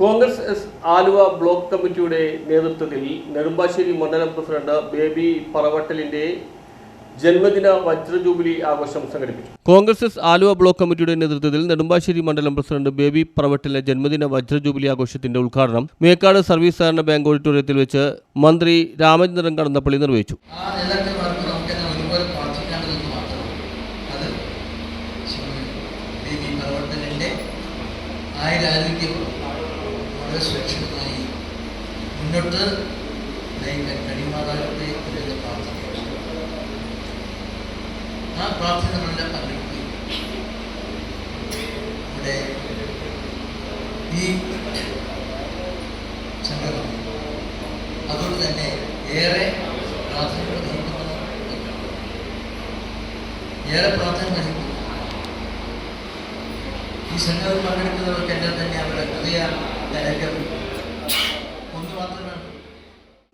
Congress S Aluva block കമ്മിറ്റിയുടെ നേതൃത്വത്തിൽ നെടുമ്പാശ്ശേരി മണ്ഡലം പ്രസിഡന്റ് ബേബി പറവട്ടലിന്റെ ജന്മദിന വജ്രജൂബിലി ആഘോഷം സംഘടിപ്പിച്ചു. കോൺഗ്രസ് എസ് ആലുവ ബ്ലോക്ക് കമ്മിറ്റിയുടെ നേതൃത്വത്തിൽ നെടുമ്പാശ്ശേരി മണ്ഡലം പ്രസിഡന്റ് ബേബി പറവട്ടലിന്റെ ജന്മദിന വജ്രജൂബിലി ആഘോഷത്തിന്റെ ഉദ്ഘാടനം മേക്കാട് സർവീസ് സഹകരണ ബാങ്ക് ഓഡിറ്റോറിയത്തിൽ വെച്ച് മന്ത്രി രാമചന്ദ്രൻ കടന്നപ്പള്ളി നിർവഹിച്ചു. ആ വളരെ സുരക്ഷിതമായി മുന്നോട്ട് നയിക്കാൻ കഴിയുമാറാകട്ടെ എന്നുള്ള പ്രാർത്ഥന ആ പ്രാർത്ഥന നമ്മളെല്ലാം പങ്കെടുക്കുകയും ഇവിടെ ഈ സംഘം അതുകൊണ്ട് തന്നെ ഏറെ പ്രാർത്ഥന ഏറെ പ്രാധാന്യം നൽകുന്നു ഈ സംഘത്തിൽ പങ്കെടുക്കുന്നവർക്കെല്ലാം തന്നെ അവരുടെ ഹൃദയ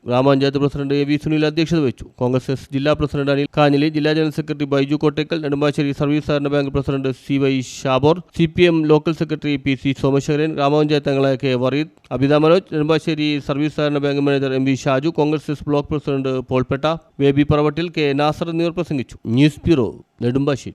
ഗ്രാമപഞ്ചായത്ത് പ്രസിഡന്റ് എ വി സുനിൽ അധ്യക്ഷത വഹിച്ചു. കോൺഗ്രസ് എസ് ജില്ലാ പ്രസിഡന്റ് അനിൽ കാഞ്ഞിലി ജില്ലാ general secretary Baiju Kottekkal Nedumbassery service സഹകരണ bank president C Y Shabor C P M local secretary P C Somasekharan ഗ്രാമപഞ്ചായത്ത് അംഗങ്ങളായ കെ വറീദ് അബിത മനോജ് നെടുമ്പാശ്ശേരി സർവീസ് സഹകരണ bank manager M V Shaju Congress S block president Polpetta Baby Paravattil K Nasar എന്നിവർ പ്രസംഗിച്ചു. News bureau Nedumbassery.